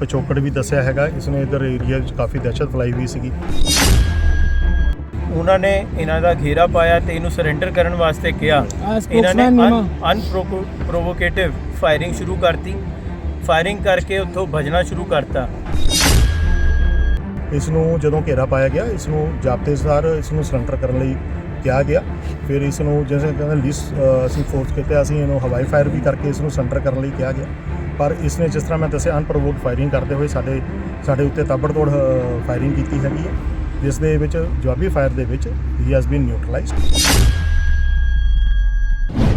ਪਿਛੋਕੜ ਵੀ ਦੱਸਿਆ ਹੈਗਾ। ਇਸ ਨੇ ਇਧਰ ਏਰੀਆ ਵਿੱਚ ਕਾਫੀ ਦਹਿਸ਼ਤ ਫੈਲਾਈ ਹੋਈ ਸੀਗੀ। ਉਹਨਾਂ ਨੇ ਇਹਨਾਂ ਦਾ ਘੇਰਾ ਪਾਇਆ ਤੇ ਇਹਨੂੰ ਸਰੈਂਡਰ ਕਰਨ ਵਾਸਤੇ ਕਿਹਾ। ਇਹਨਾਂ ਨੇ ਅਨਪ੍ਰੋਵੋਕੇਟਿਵ ਫਾਇਰਿੰਗ ਸ਼ੁਰੂ ਕਰਤੀ। ਫਾਇਰਿੰਗ ਕਰਕੇ ਉੱਥੋਂ ਭਜਣਾ ਸ਼ੁਰੂ ਕਰਤਾ। ਇਸ ਨੂੰ ਜਦੋਂ ਘੇਰਾ ਪਾਇਆ ਗਿਆ ਇਸ ਨੂੰ ਜਾਬਤੇ ਅਨੁਸਾਰ ਇਸ ਨੂੰ ਸਰੈਂਡਰ ਕਰਨ ਲਈ ਕਿਹਾ ਗਿਆ। ਫਿਰ ਇਸ ਨੂੰ ਜਿਸ ਕਹਿੰਦੇ ਲਿਸ ਅਸੀਂ ਫੋਰਸ ਕੀਤਾ, ਅਸੀਂ ਇਹਨੂੰ ਹਵਾਈ ਫਾਇਰ ਵੀ ਕਰਕੇ ਇਸ ਨੂੰ ਸੈਂਟਰ ਕਰਨ ਲਈ ਕਿਹਾ ਗਿਆ। ਪਰ ਇਸ ਨੇ ਜਿਸ ਤਰ੍ਹਾਂ ਮੈਂ ਦੱਸਿਆ ਅਨਪ੍ਰੋਵੋਕਡ ਫਾਇਰਿੰਗ ਕਰਦੇ ਹੋਏ ਸਾਡੇ ਸਾਡੇ ਉੱਤੇ ਤਾਬੜਤੋੜ ਫਾਇਰਿੰਗ ਕੀਤੀ ਹੈਗੀ ਹੈ। ਜਿਸ ਦੇ ਵਿੱਚ, ਜਵਾਬੀ ਫਾਇਰ ਦੇ ਵਿੱਚ ਹੀ ਹੈਜ਼ ਬੀਨ ਨਿਊਟਰਲਾਈਜ਼ਡ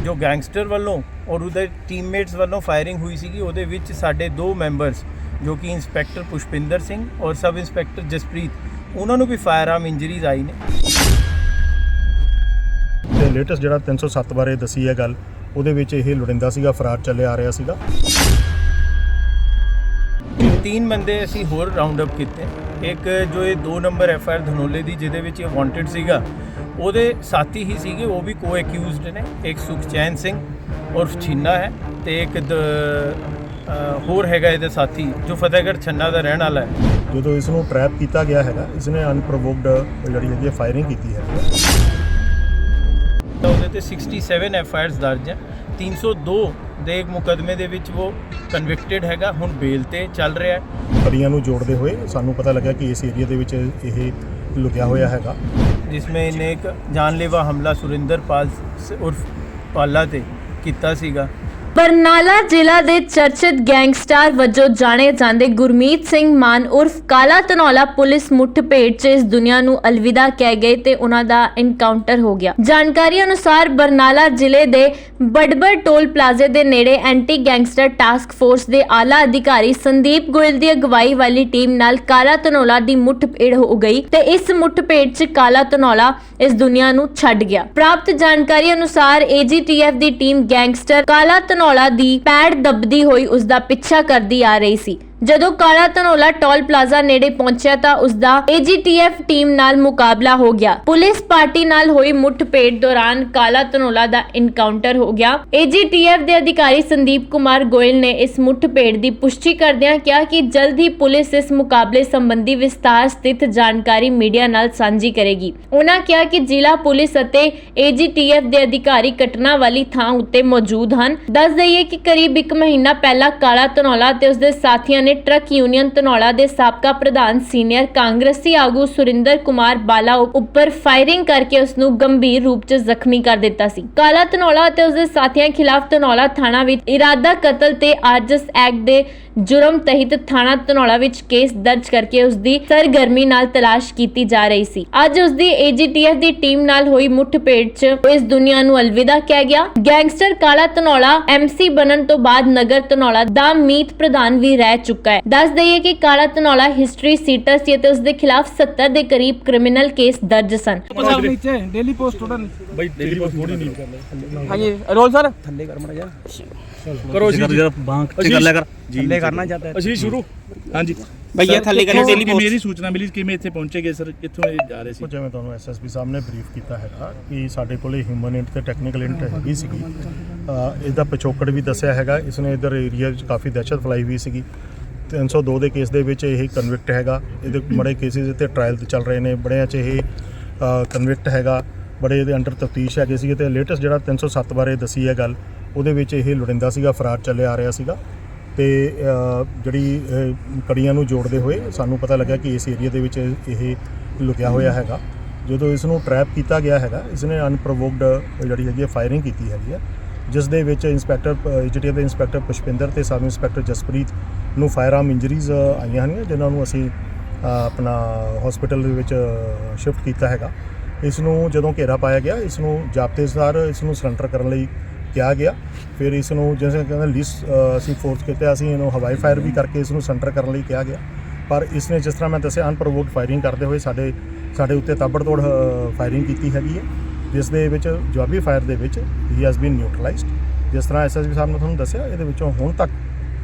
ਜੋ ਗੈਂਗਸਟਰ ਵੱਲੋਂ ਔਰ ਉਹਦੇ ਟੀਮਮੇਟਸ ਵੱਲੋਂ ਫਾਇਰਿੰਗ ਹੋਈ ਸੀਗੀ, ਉਹਦੇ ਵਿੱਚ ਸਾਡੇ ਦੋ ਮੈਂਬਰਸ ਜੋ ਕਿ ਇੰਸਪੈਕਟਰ ਪੁਸ਼ਪਿੰਦਰ ਸਿੰਘ ਔਰ ਸਬ ਇੰਸਪੈਕਟਰ ਜਸਪ੍ਰੀਤ, ਉਹਨਾਂ ਨੂੰ ਵੀ ਫਾਇਰ ਆਰਮ ਇੰਜਰੀਜ਼ ਆਈ ਨੇ। ਲੇਟੈਸਟ ਜਿਹੜਾ 307 ਬਾਰੇ ਦੱਸੀ ਹੈ ਗੱਲ ਉਹਦੇ ਵਿੱਚ ਇਹ ਲੁੜਿੰਦਾ ਸੀਗਾ ਫਰਾਰ ਚੱਲੇ ਆ ਰਿਹਾ ਸੀਗਾ। ਤਿੰਨ ਬੰਦੇ ਅਸੀਂ ਹੋਰ ਰਾਉਂਡ ਅਪ ਕੀਤੇ। ਇੱਕ ਜੋ ਇਹ 2 ਨੰਬਰ ਐਫ ਆਰ ਧਨੋਲੇ ਦੀ ਜਿਹਦੇ ਵਿੱਚ ਇਹ ਵਾਂਟਡ ਸੀਗਾ ਉਹਦੇ ਸਾਥੀ ਹੀ ਸੀਗੇ ਉਹ ਵੀ ਕੋ ਅਕਿਊਜ਼ਡ ਨੇ। ਇੱਕ ਸੁਖਚੈਨ ਸਿੰਘ ਉਰਫ ਛਿੰਨਾ ਹੈ ਤੇ ਇੱਕ ਹੋਰ ਹੈਗਾ ਇਹਦੇ ਸਾਥੀ ਜੋ ਫਤਿਹਗੜ੍ਹ ਛੰਨਾ ਦਾ ਰਹਿਣ ਵਾਲਾ ਹੈ। ਜਦੋਂ ਇਸ ਨੂੰ ਟਰੈਪ ਕੀਤਾ ਗਿਆ ਹੈਗਾ ਇਸ ਨੇ ਅਨਪ੍ਰੋਵੋਕਡ ਜਿਹੜੀ ਹੈਗੀ ਫਾਇਰਿੰਗ ਕੀਤੀ ਹੈ। ਤਾਂ ਉਹਦੇ ਤੇ 67 ਐਫ ਆਈ ਆਰਸ ਦਰਜ ਹੈ। 302 ਦੇ ਇੱਕ ਮੁਕਦਮੇ ਦੇ ਵਿੱਚ ਉਹ ਕਨਵਿਕਟਡ ਹੈਗਾ ਹੁਣ ਬੇਲ ਤੇ ਚੱਲ ਰਿਹਾ ਹੈ। ਕੜੀਆਂ ਨੂੰ ਜੋੜਦੇ ਹੋਏ ਸਾਨੂੰ ਪਤਾ ਲੱਗਾ ਕਿ ਇਸ ਏਰੀਆ ਦੇ ਵਿੱਚ ਇਹ ਲੁਕਿਆ ਹੋਇਆ ਹੈਗਾ। ਜਿਸਮੇ ਇਹਨੇ ਇੱਕ ਜਾਨਲੇਵਾ ਹਮਲਾ ਸੁਰਿੰਦਰ ਪਾਲ ਉਰਫ ਪਾਲਾ ਤੇ ਕੀਤਾ ਸੀਗਾ। ਬਰਨਾਲਾ ਜ਼ਿਲ੍ਹਾ ਦੇ ਚਰਚਿਤ ਗੈਂਗਸਟਰ ਵਜੋਂ ਜਾਣੇ ਜਾਂਦੇ ਗੁਰਮੀਤ ਸਿੰਘ ਮਾਨ ਉਰਫ ਕਾਲਾ ਧਨੌਲਾ ਪੁਲਿਸ ਮੁੱਠਭੇੜ 'ਚ ਇਸ ਦੁਨੀਆ ਨੂੰ ਅਲਵਿਦਾ ਕਹਿ ਗਏ ਤੇ ਉਹਨਾਂ ਦਾ ਐਨਕਾਊਂਟਰ ਹੋ ਗਿਆ। ਜਾਣਕਾਰੀ ਅਨੁਸਾਰ ਬਰਨਾਲਾ ਜ਼ਿਲ੍ਹੇ ਦੇ ਬੜਬੜ ਟੋਲ ਪਲਾਜ਼ੇ ਦੇ ਨੇੜੇ ਐਂਟੀ ਗੈਂਗਸਟਰ ਟਾਸਕ ਫੋਰਸ ਦੇ ਆਲਾ ਅਧਿਕਾਰੀ ਸੰਦੀਪ ਗੋਇਲ ਦੀ ਅਗਵਾਈ ਵਾਲੀ ਟੀਮ ਨਾਲ ਕਾਲਾ ਧਨੌਲਾ ਦੀ ਮੁੱਠਭੇੜ ਹੋ ਗਈ ਤੇ ਇਸ ਮੁੱਠਭੇੜ 'ਚ ਕਾਲਾ ਧਨੌਲਾ ਇਸ ਦੁਨੀਆ ਨੂੰ ਛੱਡ ਗਿਆ। ਪ੍ਰਾਪਤ ਜਾਣਕਾਰੀ ਅਨੁਸਾਰ ਏਜੀਟੀਐਫ ਦੀ ਟੀਮ ਗੈਂਗਸਟਰ ਕਾਲਾ ਧਨੌਲਾ ਦੀ ਪੈੜ ਦੱਬਦੀ ਹੋਈ ਉਸ ਦਾ ਪਿੱਛਾ ਕਰਦੀ ਆ ਰਹੀ ਸੀ। ਜਦੋਂ ਕਾਲਾ ਧਨੌਲਾ ਟੋਲ ਪਲਾਜ਼ਾ ਨੇੜੇ ਪਹੁੰਚਿਆ ਤਾਂ ਉਸ ਦਾ ਏਜੀਟੀਐਫ ਟੀਮ ਨਾਲ ਮੁਕਾਬਲਾ ਹੋ ਗਿਆ। ਪੁਲਿਸ ਪਾਰਟੀ ਨਾਲ ਹੋਈ ਮੁੱਠਭੇੜ ਦੌਰਾਨ ਕਾਲਾ ਧਨੌਲਾ ਦਾ ਇਨਕਾਊਂਟਰ ਹੋ ਗਿਆ। ਏਜੀਟੀਐਫ ਦੇ ਅਧਿਕਾਰੀ ਸੰਦੀਪ ਕੁਮਾਰ ਗੋਇਲ ਨੇ ਇਸ ਮੁੱਠਭੇੜ ਦੀ ਪੁਸ਼ਟੀ ਕਰਦਿਆਂ ਕਿਹਾ ਕਿ ਜਲਦ ਹੀ ਪੁਲਿਸ ਇਸ ਮੁਕਾਬਲੇ ਸੰਬੰਧੀ ਵਿਸਤਾਰ ਸਥਿਤ ਜਾਣਕਾਰੀ ਮੀਡੀਆ ਨਾਲ ਸਾਂਝੀ ਕਰੇਗੀ। ਉਹਨਾਂ ਕਿਹਾ ਕਿ ਜ਼ਿਲ੍ਹਾ ਪੁਲਿਸ ਅਤੇ ਏਜੀਟੀਐਫ ਦੇ ਅਧਿਕਾਰੀ ਘਟਨਾ ਵਾਲੀ ਥਾਂ ਉੱਤੇ ਮੌਜੂਦ ਹਨ। ਦੱਸ ਦਈਏ ਕਿ ਕਰੀਬ 1 ਮਹੀਨਾ ਪਹਿਲਾਂ ਕਾਲਾ ਧਨੌਲਾ ਤੇ ਉਸਦੇ ਸਾਥੀਆਂ ਨੇ ਟਰੱਕ ਯੂਨੀਅਨ ਧਨੌਲਾ ਦੇ ਸਾਬਕਾ ਪ੍ਰਧਾਨ ਸੀਨੀਅਰ ਕਾਂਗਰਸੀ ਆਗੂ ਸੁਰਿੰਦਰ ਕੁਮਾਰ ਬਾਲਾ ਉੱਪਰ ਫਾਇਰਿੰਗ ਕਰਕੇ ਉਸ ਨੂੰ ਗੰਭੀਰ ਰੂਪ 'ਚ ਜ਼ਖਮੀ ਕਰ ਦਿੱਤਾ ਸੀ। ਕਾਲਾ ਧਨੌਲਾ ਅਤੇ ਉਸਦੇ ਸਾਥੀਆਂ ਖਿਲਾਫ ਧਨੌਲਾ ਥਾਣਾ ਵਿੱਚ ਇਰਾਦਾ ਕਤਲ ਤੇ ਆਰਜਸ ਐਕਟ ਦੇ ਜੁਰਮ ਤਹਿਤ ਥਾਣਾ ਧਨੌਲਾ ਵਿੱਚ ਕੇਸ ਦਰਜ ਕਰਕੇ ਉਸ ਦੀ ਸਰਗਰਮੀ ਨਾਲ ਤਲਾਸ਼ ਕੀਤੀ ਜਾ ਰਹੀ ਸੀ। ਅੱਜ ਉਸ ਦੀ ਏਜੀਟੀਐਫ ਦੀ ਟੀਮ ਨਾਲ ਹੋਈ ਮੁੱਠਭੇੜ 'ਚ ਇਸ ਦੁਨੀਆ ਨੂੰ ਅਲਵਿਦਾ ਕਹਿ ਗਿਆ। ਗੈਂਗਸਟਰ ਕਾਲਾ ਧਨੌਲਾ ਐਮਸੀ ਬਣਨ ਤੋਂ ਬਾਅਦ ਨਗਰ ਧਨੌਲਾ ਦਾ ਮੀਤ ਪ੍ਰਧਾਨ ਵੀ ਰਹਿ ਚੁੱਕਾ ਹੈ। ਦੱਸ ਦਈਏ ਕਿ ਕਾਲਾ ਧਨੌਲਾ ਹਿਸਟਰੀ ਸੀਟਰ ਸੀ ਅਤੇ ਉਸ ਦੇ ਖਿਲਾਫ 70 ਦੇ ਕਰੀਬ ਕ੍ਰਿਮੀਨਲ ਕੇਸ ਦਰਜ ਸਨ। ਸਾਹਿਬ ਨੀਚੇ ਡੇਲੀ ਪੋਸਟ ਟੋਟਲ ਬਈ ਡੇਲੀ ਬਸ ਥੋੜੀ ਨਹੀਂ ਕਰਨਾ। ਹਾਂਜੀ ਰੋਲ ਸਰ? ਥੱਲੇ ਕਰ ਮੜਾ ਜਾ ਕਰੋ ਜੀ। ਜਰਾ ਬਾਂਕ ਤੇ ਕਰ ਲਿਆ ਕਰ। ਥੱਲੇ ਕਰਨਾ ਚਾਹਤਾ ਹੈ ਅਸੀਂ ਸ਼ੁਰੂ। ਹਾਂਜੀ। ਭਈਆ ਥੱਲੇ ਕਰਿਓ ਡੇਲੀ ਕਿ ਪੋਸਟ ਮੇਰੀ ਸੂਚਨਾ ਮਿਲੀ? ਕਿਵੇਂ ਇੱਥੇ ਪਹੁੰਚੇ ਗਏ ਸਰ? ਕਿੱਥੋਂ ਇਹ ਜਾ ਰਹੇ ਸੀ? ਉਹ ਜਿਵੇਂ ਤੁਹਾਨੂੰ ਐਸਐਸਪੀ ਸਾਹਿਬ ਨੇ ਬਰੀਫ ਕੀਤਾ ਹੈਗਾ ਕਿ ਸਾਡੇ ਕੋਲੇ ਹਿਊਮਨ ਇੰਟ ਤੇ ਟੈਕਨੀਕਲ ਇੰਟ ਹੈਗੀ ਸੀਗੀ। ਅਹ ਇਹਦਾ ਪਿਛੋਕੜ ਵੀ ਦੱਸਿਆ ਹੈਗਾ। ਇਸ ਨੇ ਇਧਰ ਏਰੀਆ ਵਿੱਚ ਕਾਫੀ ਦਹਿਸ਼ਤ ਫੈਲਾਈ ਹੋਈ ਸੀਗੀ। 302 ਦੇ ਕੇਸ ਦੇ ਵਿੱਚ ਇਹ ਕਨਵਿਕਟ ਹੈਗਾ। ਇਹਦੇ ਬੜੇ ਕੇਸਿਸ ਇੱਥੇ ਟ੍ਰਾਇਲ ਤੇ ਚੱਲ ਰਹੇ ਨੇ, ਬੜਿਆਂ 'ਚ ਇਹ ਕਨਵਿਕਟ ਹੈਗਾ। ਬੜੇ ਇਹਦੇ ਅੰਡਰ ਤਫਤੀਸ਼ ਹੈਗੇ ਸੀਗੇ ਤੇ ਲੇਟੈਸਟ ਜਿਹੜਾ 307 ਬਾਰੇ ਦੱਸੀ ਹੈ ਗੱਲ, ਉਹਦੇ ਵਿੱਚ ਇਹ ਲੁੜਿੰਦਾ ਸੀਗਾ, ਫਰਾਰ ਚੱਲੇ ਆ ਰਿਹਾ ਸੀਗਾ। ਤੇ ਜਿਹੜੀ ਕੜੀਆਂ ਨੂੰ ਜੋੜਦੇ ਹੋਏ ਸਾਨੂੰ ਪਤਾ ਲੱਗਾ ਕਿ ਇਸ ਏਰੀਆ ਦੇ ਵਿੱਚ ਇਹ ਲੁਕਿਆ ਹੋਇਆ ਹੈਗਾ। ਜਦੋਂ ਇਸ ਨੂੰ ਟਰੈਪ ਕੀਤਾ ਗਿਆ ਹੈਗਾ ਇਸ ਨੇ ਅਨਪ੍ਰੋਵੋਕਡ ਜਿਹੜੀ ਹੈਗੀ ਫਾਇਰਿੰਗ ਕੀਤੀ ਹੈਗੀ ਹੈ ਜਿਸ ਦੇ ਵਿੱਚ ਇੰਸਪੈਕਟਰ ਜਿਹੜੇ ਦੇ ਇੰਸਪੈਕਟਰ ਪੁਸ਼ਪਿੰਦਰ ਤੇ ਸਬ ਇੰਸਪੈਕਟਰ ਜਸਪ੍ਰੀਤ ਨੂੰ ਫਾਇਰ ਆਰਮ ਇੰਜਰੀਜ਼ ਆਈਆਂ ਹਨ, ਜਿਨ੍ਹਾਂ ਨੂੰ ਅਸੀਂ ਆਪਣਾ ਹਸਪੀਟਲ ਦੇ ਵਿੱਚ ਸ਼ਿਫਟ ਕੀਤਾ ਹੈਗਾ। ਇਸ ਨੂੰ ਜਦੋਂ ਘੇਰਾ ਪਾਇਆ ਗਿਆ ਇਸ ਨੂੰ ਜਾਬਤੇ ਅਨੁਸਾਰ ਇਸ ਨੂੰ ਸਰੈਂਡਰ ਕਰਨ ਲਈ ਕਿਹਾ ਗਿਆ। ਫਿਰ ਇਸ ਨੂੰ ਜਿਵੇਂ ਕਹਿੰਦੇ ਲਿਸ ਅਸੀਂ ਫੋਰਸ ਕੀਤਾ, ਅਸੀਂ ਇਹਨੂੰ ਹਵਾਈ ਫਾਇਰ ਵੀ ਕਰਕੇ ਇਸ ਨੂੰ ਸਰੈਂਡਰ ਕਰਨ ਲਈ ਕਿਹਾ ਗਿਆ। ਪਰ ਇਸ ਨੇ ਜਿਸ ਤਰ੍ਹਾਂ ਮੈਂ ਦੱਸਿਆ ਅਨਪ੍ਰੋਵੋਕਡ ਫਾਇਰਿੰਗ ਕਰਦੇ ਹੋਏ ਸਾਡੇ ਸਾਡੇ ਉੱਤੇ ਤਾਬੜਤੋੜ ਫਾਇਰਿੰਗ ਕੀਤੀ ਹੈਗੀ ਹੈ। ਜਿਸ ਦੇ ਵਿੱਚ, ਜਵਾਬੀ ਫਾਇਰ ਦੇ ਵਿੱਚ ਹੀ ਹੈਜ਼ ਬੀਨ ਨਿਊਟਰਲਾਈਜ਼ਡ ਜਿਸ ਤਰ੍ਹਾਂ ਐਸਐਸਪੀ ਸਾਹਿਬ ਨੇ ਤੁਹਾਨੂੰ ਦੱਸਿਆ, ਇਹਦੇ ਵਿੱਚੋਂ ਹੁਣ ਤੱਕ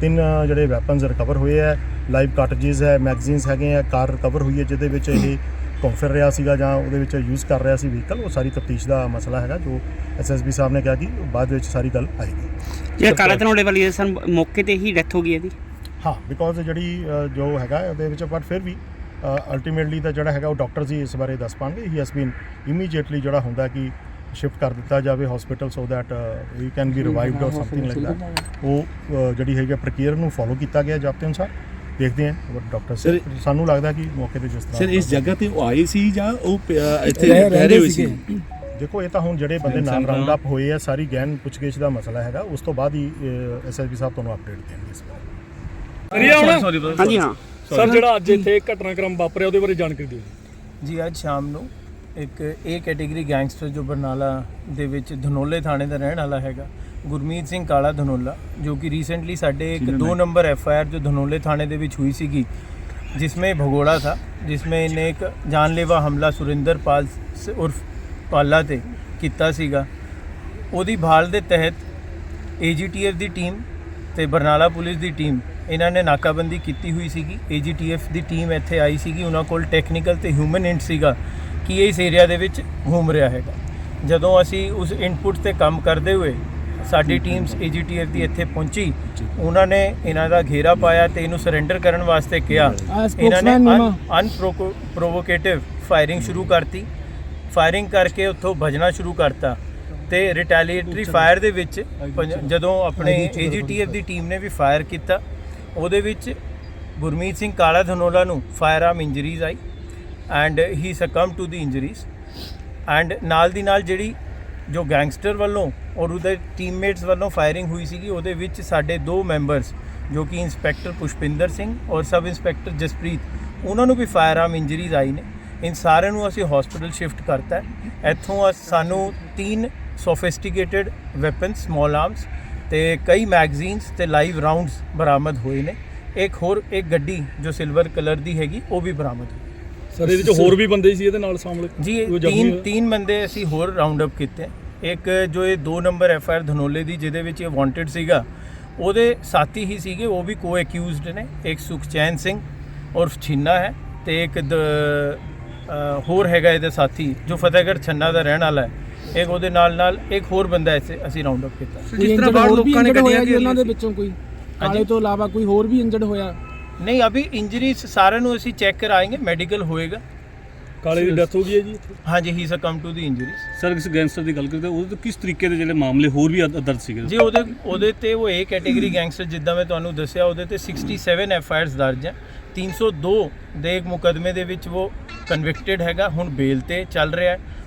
ਤਿੰਨ ਜਿਹੜੇ ਵੈਪਨਸ ਰਿਕਵਰ ਹੋਏ ਹੈ ਲਾਈਵ ਕਾਰਟ੍ਰਿਜਸ ਹੈ ਮੈਗਜ਼ੀਨਸ ਹੈਗੇ ਆ ਕਾਰ ਰਿਕਵਰ ਹੋਈ ਹੈ ਜਿਹਦੇ ਵਿੱਚ ਇਹ ਘੁੰਮ ਫਿਰ ਰਿਹਾ ਸੀਗਾ ਜਾਂ ਉਹਦੇ ਵਿੱਚ ਯੂਜ਼ ਕਰ ਰਿਹਾ ਸੀ ਵਹੀਕਲ ਉਹ ਸਾਰੀ ਤਫਤੀਸ਼ ਦਾ ਮਸਲਾ ਹੈਗਾ ਜੋ ਐਸਐਸਪੀ ਸਾਹਿਬ ਨੇ ਕਿਹਾ ਕਿ ਬਾਅਦ ਵਿੱਚ ਸਾਰੀ ਗੱਲ ਆਏਗੀ। ਇਹ ਕਾਲਾ ਧਨੋੜੇ ਵਾਲੀ ਹੈ ਸਰ ਮੌਕੇ ਤੇ ਹੀ ਡੈਥ ਹੋ ਗਈ ਇਹਦੀ? ਹਾਂ ਬਿਕੋਜ਼ ਜਿਹੜੀ ਜੋ ਹੈਗਾ ਉਹਦੇ ਵਿੱਚ ਪਰ ਫਿਰ ਵੀ ਅਲਟੀਮੇਟਲੀ ਤਾਂ ਜਿਹੜਾ ਹੈਗਾ ਉਹ ਡਾਕਟਰਸ ਹੀ ਇਸ ਬਾਰੇ ਦੱਸ ਪਾਣਗੇ। ਹੀ ਹੈਸ ਬੀਨ ਇਮੀਡੀਏਟਲੀ ਜਿਹੜਾ ਹੁੰਦਾ ਕਿ ਸ਼ਿਫਟ ਕਰ ਦਿੱਤਾ ਜਾਵੇ hospital so that he can be revived or something like that ਉਹ ਜਿਹੜੀ ਹੈਗੀ ਪ੍ਰਕਿਰਿਆ ਨੂੰ ਫੋਲੋ ਕੀਤਾ ਗਿਆ ਜਾਪਤੇ ਅਨੁਸਾਰ। ਦੇਖਦੇ ਹਾਂ ਡਾਕਟਰ ਸਾਨੂੰ ਲੱਗਦਾ ਕਿ ਮੌਕੇ ਤੇ ਜਿਸ ਤਰ੍ਹਾਂ ਸਰ ਇਸ ਜਗ੍ਹਾ ਤੇ ਉਹ ਆਏ ਸੀ ਜਾਂ ਉਹ ਇੱਥੇ ਰਹਿ- ਰਹਿ ਰਹੇ ਰਹਿੰਦੇ ਹੋਏ ਸੀ? ਦੇਖੋ ਇਹ ਤਾਂ ਹੁਣ ਜਿਹੜੇ ਬੰਦੇ ਨਾਲ ਰਾਉਂਡ ਅਪ ਹੋਏ ਆ ਸਾਰੀ ਗੈਨ ਪੁੱਛਗਿੱਛ ਦਾ ਮਸਲਾ ਹੈਗਾ। ਉਸ ਤੋਂ ਬਾਅਦ ਹੀ ਐਸਐਸਪੀ ਸਾਹਿਬ ਤੁਹਾਨੂੰ ਅਪਡੇਟ ਦੇਣਗੇ ਇਸ ਬਾਰੇ। ਹਾਂਜੀ ਹਾਂ। ਸਰ ਜਿਹੜਾ ਅੱਜ ਇੱਥੇ ਘਟਨਾਕ੍ਰਮ ਵਾਪਰਿਆ ਉਹਦੇ ਬਾਰੇ ਜਾਣਕਾਰੀ ਦਿਓ ਜੀ ਅੱਜ ਸ਼ਾਮ ਨੂੰ ਇੱਕ ਏ ਕੈਟੇਗਰੀ ਗੈਂਗਸਟਰ ਜੋ ਬਰਨਾਲਾ ਦੇ ਵਿੱਚ ਧਨੋਲੇ ਥਾਣੇ ਦਾ ਰਹਿਣ ਵਾਲਾ ਹੈਗਾ ਗੁਰਮੀਤ ਸਿੰਘ ਕਾਲਾ ਧਨੋਲਾ ਜੋ ਕਿ ਰੀਸੈਂਟਲੀ ਸਾਡੇ ਇੱਕ ਦੋ ਨੰਬਰ ਐਫ ਆਈ ਆਰ ਜੋ ਧਨੋਲੇ ਥਾਣੇ ਦੇ ਵਿੱਚ ਹੋਈ ਸੀਗੀ जिसमें भगोड़ा था जिसमें इन्हें एक जानलेवा ਹਮਲਾ ਸੁਰਿੰਦਰ ਪਾਲ ਉਰਫ ਪਾਲਾ ਤੇ ਕੀਤਾ ਸੀਗਾ। ਉਹਦੀ ਭਾਲ ਦੇ ਤਹਿਤ ਏ ਜੀ ਟੀ ਏਜੀਟੀਐਫ ਦੀ ਟੀਮ ਤੇ ਬਰਨਾਲਾ ਪੁਲਿਸ ਦੀ ਟੀਮ ਇਹਨਾਂ ਨੇ ਨਾਕਾਬੰਦੀ ਕੀਤੀ ਹੋਈ ਸੀਗੀ। ਏ ਜੀ ਟੀ ਏਜੀਟੀਐਫ ਦੀ ਟੀਮ ਇੱਥੇ ਆਈ ਸੀਗੀ। ਉਹਨਾਂ ਕੋਲ ਟੈਕਨੀਕਲ ਤੇ ਹਿਊਮਨ ਇੰਟ ਸੀਗਾ। ਕਿ ਇਹ ਇਸ ਏਰੀਆ ਦੇ ਵਿੱਚ ਘੁੰਮ ਰਿਹਾ ਹੈਗਾ। ਜਦੋਂ ਅਸੀਂ ਉਸ ਇਨਪੁਟ ਤੇ ਕੰਮ ਕਰਦੇ ਹੋਏ ਸਾਡੀ ਟੀਮਸ ਏਜੀਟੀਐਫ ਦੀ ਇੱਥੇ ਪਹੁੰਚੀ ਉਹਨਾਂ ਨੇ ਇਹਨਾਂ ਦਾ ਘੇਰਾ ਪਾਇਆ ਤੇ ਇਹਨੂੰ ਸਰੈਂਡਰ ਕਰਨ ਵਾਸਤੇ ਕਿਹਾ। ਇਹਨਾਂ ਨੇ ਅਨਪ੍ਰੋਵੋਕੇਟਿਵ ਫਾਇਰਿੰਗ ਸ਼ੁਰੂ ਕਰਤੀ। ਫਾਇਰਿੰਗ ਕਰਕੇ ਉੱਥੋਂ ਭਜਣਾ ਸ਼ੁਰੂ ਕਰਤਾ ਤੇ ਰਿਟੈਲੀਏਟਰੀ ਫਾਇਰ ਦੇ ਵਿੱਚ ਜਦੋਂ ਆਪਣੇ ਏਜੀਟੀਐਫ ਦੀ ਟੀਮ ਨੇ ਵੀ ਫਾਇਰ ਕੀਤਾ ਉਹਦੇ ਵਿੱਚ ਗੁਰਮੀਤ ਸਿੰਘ ਕਾਲਾ ਧਨੋਲਾ ਨੂੰ firearm injuries I. And he succumb to the injuries and ਨਾਲ ਦੀ ਨਾਲ ਜਿਹੜੀ ਜੋ ਗੈਂਗਸਟਰ ਵੱਲੋਂ ਔਰ ਉਹਦੇ ਟੀਮਮੇਟਸ ਵੱਲੋਂ ਫਾਇਰਿੰਗ ਹੋਈ ਸੀਗੀ, ਉਹਦੇ ਵਿੱਚ ਸਾਡੇ ਦੋ ਮੈਂਬਰਸ ਜੋ ਕਿ ਇੰਸਪੈਕਟਰ ਪੁਸ਼ਪਿੰਦਰ ਸਿੰਘ ਔਰ ਸਬ ਇੰਸਪੈਕਟਰ ਜਸਪ੍ਰੀਤ, ਉਹਨਾਂ ਨੂੰ ਵੀ ਫਾਇਰ ਆਰਮ ਇੰਜਰੀਜ਼ ਆਈ ਨੇ। ਇਨ ਸਾਰਿਆਂ ਨੂੰ ਅਸੀਂ ਹਸਪੀਟਲ ਸ਼ਿਫਟ ਕਰਤਾ ਹੈ। ਇੱਥੋਂ ਅਸ- ਸਾਨੂੰ ਤਿੰਨ ਸੋਫਿਸਟੀਕੇਟਿਡ ਵੈਪਨ ਸਮਾਲ ਆਰਮਸ ਤੇ ਕਈ ਮੈਗਜ਼ੀਨਸ ਤੇ ਲਾਈਵ ਰਾਉਂਡਸ ਬਰਾਮਦ ਹੋਏ ਨੇ। ਇੱਕ ਹੋਰ, ਇੱਕ ਗੱਡੀ ਜੋ ਸਿਲਵਰ ਕਲਰ ਦੀ ਹੈਗੀ, ਉਹ ਵੀ ਬਰਾਮਦ ਹੋਈ। ਸਰ ਇਹਦੇ ਵਿੱਚ ਹੋਰ ਵੀ ਬੰਦੇ ਸੀ ਇਹਦੇ ਨਾਲ ਸ਼ਾਮਲ? ਜੀ ਤਿੰਨ? ਤਿੰਨ ਬੰਦੇ ਅਸੀਂ ਹੋਰ ਰਾਉਂਡ ਅਪ ਕੀਤੇ। ਇੱਕ ਜੋ ਇਹ 2 ਨੰਬਰ ਐਫ ਆਰ ਧਨੋਲੇ ਦੀ ਜਿਹਦੇ ਵਿੱਚ ਇਹ ਵਾਂਟਡ ਸੀਗਾ ਉਹਦੇ ਸਾਥੀ ਹੀ ਸੀਗੇ ਉਹ ਵੀ ਕੋ ਅਕਿਊਜ਼ਡ ਨੇ। ਇੱਕ ਸੁਖਚੈਨ ਸਿੰਘ ਉਰਫ ਛਿੰਨਾ ਹੈ ਤੇ ਇੱਕ ਦ- ਹੋਰ ਹੈਗਾ ਇਹਦੇ ਸਾਥੀ ਜੋ ਫਤਿਹਗੜ੍ਹ ਛੰਨਾ ਦਾ ਰਹਿਣ ਵਾਲਾ ਹੈ। ਇੱਕ ਉਹਦੇ ਨਾਲ ਨਾਲ ਇੱਕ ਹੋਰ ਬੰਦਾ ਇੱਥੇ ਅਸੀਂ ਰਾਉਂਡ ਅਪ ਕੀਤਾ। ਜਿਸ ਤਰ੍ਹਾਂ ਬਾਹਰ ਲੋਕਾਂ ਨੇ ਗੱਡੀਆਂ ਕਿ ਉਹਨਾਂ ਦੇ ਵਿੱਚੋਂ? ਕੋਈ? ਕਾਲੇ। ਤੋਂ ਇਲਾਵਾ ਕੋਈ ਹੋਰ ਵੀ ਇੰਜਰਡ ਹੋਇਆ? ਨਹੀਂ ਅਭੀ ਇੰਜਰੀਜ਼ ਸਾਰਿਆਂ ਨੂੰ ਅਸੀਂ ਚੈੱਕ ਕਰਾਏਂਗੇ ਮੈਡੀਕਲ ਹੋਏਗਾ। ਕਾਲੇ ਦੀ ਡੈਥ ਹੋ ਗਈ ਹੈ ਜੀ। ਹਾਂਜੀ he succumb to the injuries sir ਕਿਸ ਗੈਂਗਸਟਰ ਦੀ ਗੱਲ ਕਰਦੇ ਉਹਦੇ ਤੋਂ ਕਿਸ ਤਰੀਕੇ ਦੇ ਜਿਹੜੇ ਮਾਮਲੇ ਹੋਰ ਵੀ ਦ- ਦਰਜ ਸੀਗੇ? ਜੀ ਉਹਦੇ ਉਹਦੇ ਤੇ ਉਹ ਏ ਕੈਟਾਗਰੀ ਗੈਂਗਸਟਰ ਜਿੱਦਾਂ ਮੈਂ ਤੁਹਾਨੂੰ ਦੱਸਿਆ ਉਹਦੇ ਤੇ 67 ਐਫ ਆਈ ਆਰਸ ਦਰਜ ਹੈ। 302 ਦੇ ਇੱਕ ਮੁਕਦਮੇ ਦੇ ਵਿੱਚ ਉਹ ਕਨਵਿਕਟਡ ਹੈਗਾ ਹੁਣ ਬੇਲ ਤੇ ਚੱਲ ਰਿਹਾ ਹੈ।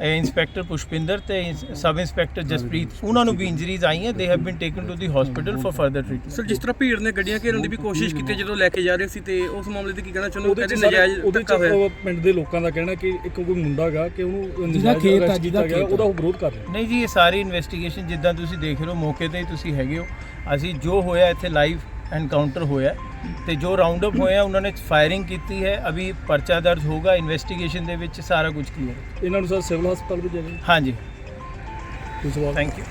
ਇੰਸਪੈਕਟਰ ਪੁਸ਼ਪਿੰਦਰ ਤੇ ਸਬ ਇੰਸਪੈਕਟਰ ਜਸਪ੍ਰੀਤ ਉਹਨਾਂ ਨੂੰ ਵੀ ਇੰਜਰੀਜ਼ ਆਈਆਂ they have been taken to the hospital for further treatment sir ਜਿਸ ਤਰ੍ਹਾਂ ਭੀੜ ਨੇ ਗੱਡੀਆਂ ਘੇਰਨ ਦੀ ਵੀ ਕੋਸ਼ਿਸ਼ ਕੀਤੀ ਜਦੋਂ ਲੈ ਕੇ ਜਾ ਰਹੇ ਸੀ ਤੇ ਉਸ ਮਾਮਲੇ ਤੇ ਕੀ ਕਹਿਣਾ ਚਾਹੁੰਦੇ ਹੋ? ਕਹਿੰਦੇ ਨਜਾਇਜ਼ ਉਹਦੇ ਚ ਧੱਕਾ ਹੋਇਆ। ਉਹ ਪਿੰਡ ਦੇ ਲੋਕਾਂ ਦਾ ਕਹਿਣਾ ਕਿ ਇੱਕ ਕੋਈ ਮੁੰਡਾ ਗਾ ਕਿ ਉਹਨੂੰ ਜਿਹਦਾ ਨਜਾਇਜ਼ ਖੇਤ ਆ, ਜਿਹਦਾ ਖੇਤ। ਉਹਦਾ ਉਹ ਵਿਰੋਧ ਕਰ ਰਹੇ ਨਹੀਂ ਜੀ ਇਹ ਸਾਰੀ ਇਨਵੈਸਟੀਗੇਸ਼ਨ ਜਿੱਦਾਂ ਤੁਸੀਂ ਦੇਖ ਰਹੇ ਹੋ ਮੌਕੇ ਤੇ ਹੀ ਤੁਸੀਂ ਹੈਗੇ ਹੋ। ਅਸੀਂ ਜੋ ਹੋਇਆ ਇੱਥੇ ਲਾਈਵ ਐਨਕਾਊਂਟਰ ਹੋਇਆ। ਤੇ ਜੋ ਰਾਉਂਡ ਅਪ ਹੋਇਆ ਉਹਨਾਂ ਨੇ ਫਾਇਰਿੰਗ ਕੀਤੀ ਹੈ। ਅਭੀ ਪਰਚਾ ਦਰਜ ਹੋਗਾ ਇਨਵੈਸਟੀਗੇਸ਼ਨ ਦੇ ਵਿੱਚ ਸਾਰਾ ਕੁਝ ਕਲੀਅਰ ਇਹਨਾਂ ਨੂੰ ਸਰ ਸਿਵਲ ਹਸਪਤਾਲ ਭੇਜਿਆ ਗਿਆ ਹਾਂਜੀ। Thank you